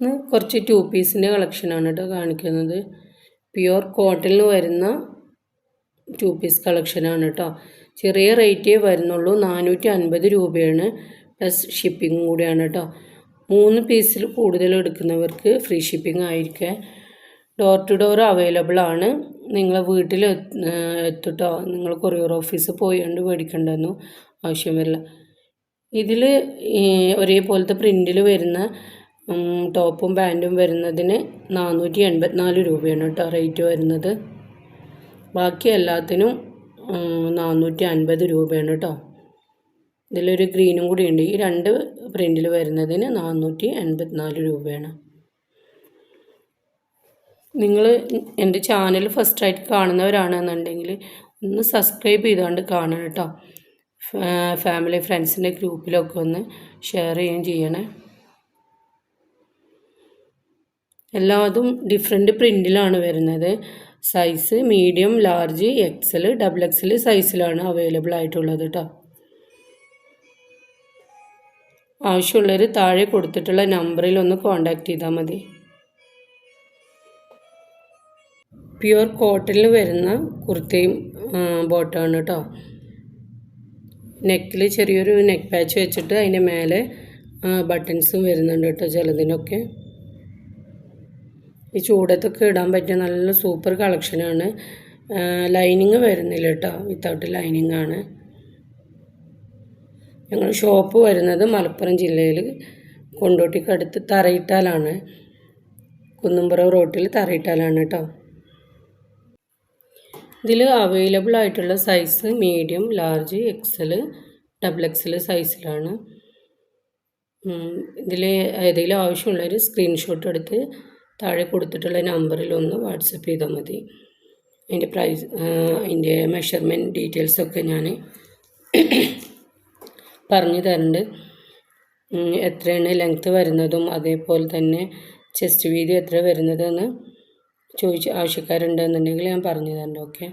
ഇന്ന് കുറച്ച് ടു പീസിന്റെ കളക്ഷനാണ് കേട്ടോ കാണിക്കുന്നത്. പ്യുവർ കോട്ടണിൽ വരുന്ന ടു പീസ് കളക്ഷനാണ് കേട്ടോ ചെറിയ റേറ്റേ വരുന്നുള്ളൂ. നാനൂറ്റി അൻപത് രൂപയാണ്. പ്ലസ് ഷിപ്പിംഗ് കൂടിയാണ് കേട്ടോ മൂന്ന് പീസിൽ കൂടുതൽ എടുക്കുന്നവർക്ക് ഫ്രീ ഷിപ്പിംഗ് ആയിരിക്കെ. ഡോർ ടു ഡോർ അവൈലബിൾ ആണ്. നിങ്ങളെ വീട്ടിൽ എത്തിട്ടോ. നിങ്ങൾ കൊറിയർ ഓഫീസിൽ പോയിക്കൊണ്ട് മേടിക്കേണ്ടെന്നു ആവശ്യം വരില്ല. ഇതിൽ ഒരേപോലത്തെ പ്രിന്റിൽ വരുന്ന ടോപ്പും പാന്റും വരുന്നതിന് നാനൂറ്റി എൺപത്തിനാല് രൂപയാണ് കേട്ടോ റേറ്റ് വരുന്നത്. ബാക്കി എല്ലാത്തിനും നാനൂറ്റി അൻപത് രൂപയാണ് കേട്ടോ. ഇതിലൊരു ഗ്രീനും കൂടി ഉണ്ട്. ഈ രണ്ട് പ്രിന്റിൽ വരുന്നതിന് നാനൂറ്റി എൺപത്തിനാല് രൂപയാണ് നിങ്ങൾ എന്റെ ചാനൽ ഫസ്റ്റായിട്ട് കാണുന്നവരാണെന്നുണ്ടെങ്കിൽ ഒന്ന് സബ്സ്ക്രൈബ് ചെയ്തുകൊണ്ട് കാണണം കേട്ടോ. ഫാമിലി ഫ്രണ്ട്സിന്റെ ഗ്രൂപ്പിലൊക്കെ ഒന്ന് ഷെയർ ചെയ്യുകയും ചെയ്യണേ. എല്ലാതും ഡിഫറെന്റ് പ്രിന്റിലാണ് വരുന്നത്. Size medium large XL double XL സൈസിലാണ് അവൈലബിൾ ആയിട്ടുള്ളത് കേട്ടോ ആവശ്യമുള്ളവർ താഴെ കൊടുത്തിട്ടുള്ള നമ്പറിൽ ഒന്ന് കോൺടാക്റ്റ് ചെയ്താൽ മതി. പ്യുവർ കോട്ടണിൽ വരുന്ന കുർത്തയും ബോട്ടമാണ് കേട്ടോ നെക്കിൽ ചെറിയൊരു നെക്ക് പാച്ച് വെച്ചിട്ട് അതിന്റെ മേലെ ബട്ടൺസും വരുന്നുണ്ട് കേട്ടോ ചിലതിനൊക്കെ. ഈ ചൂടത്തൊക്കെ ഇടാൻ പറ്റിയ നല്ല സൂപ്പർ കളക്ഷനാണ് ലൈനിങ് വരുന്നില്ല കേട്ടോ വിത്തൗട്ട് ലൈനിങ് ആണ്. ഞങ്ങൾ ഷോപ്പ് വരുന്നത് മലപ്പുറം ജില്ലയിൽ കൊണ്ടോട്ടിക്കടുത്ത് തറയിട്ടാലാണ്. കുന്നുംപുറം റോട്ടിൽ തറയിട്ടാലാണ് കേട്ടോ ഇതിൽ അവൈലബിൾ ആയിട്ടുള്ള size medium large XL double XL സൈസിലാണ് ഇതിൽ ഏതെങ്കിലും ആവശ്യമുള്ളൊരു സ്ക്രീൻഷോട്ട് എടുത്ത് താഴെ കൊടുത്തിട്ടുള്ള നമ്പറിൽ ഒന്ന് വാട്സപ്പ് ചെയ്താൽ മതി. അതിന്റെ പ്രൈസ് അതിന്റെ മെഷർമെന്റ് ഡീറ്റെയിൽസൊക്കെ ഞാൻ പറഞ്ഞു തരുന്നുണ്ട് എത്രയാണ് ലെങ്ത്ത് വരുന്നതും അതേപോലെ തന്നെ ചെസ്റ്റ് വീതി എത്ര വരുന്നതെന്ന് ചോദിച്ച് ആവശ്യക്കാരുണ്ടെന്നുണ്ടെങ്കിൽ ഞാൻ പറഞ്ഞു തരുന്നുണ്ട് ഓക്കെ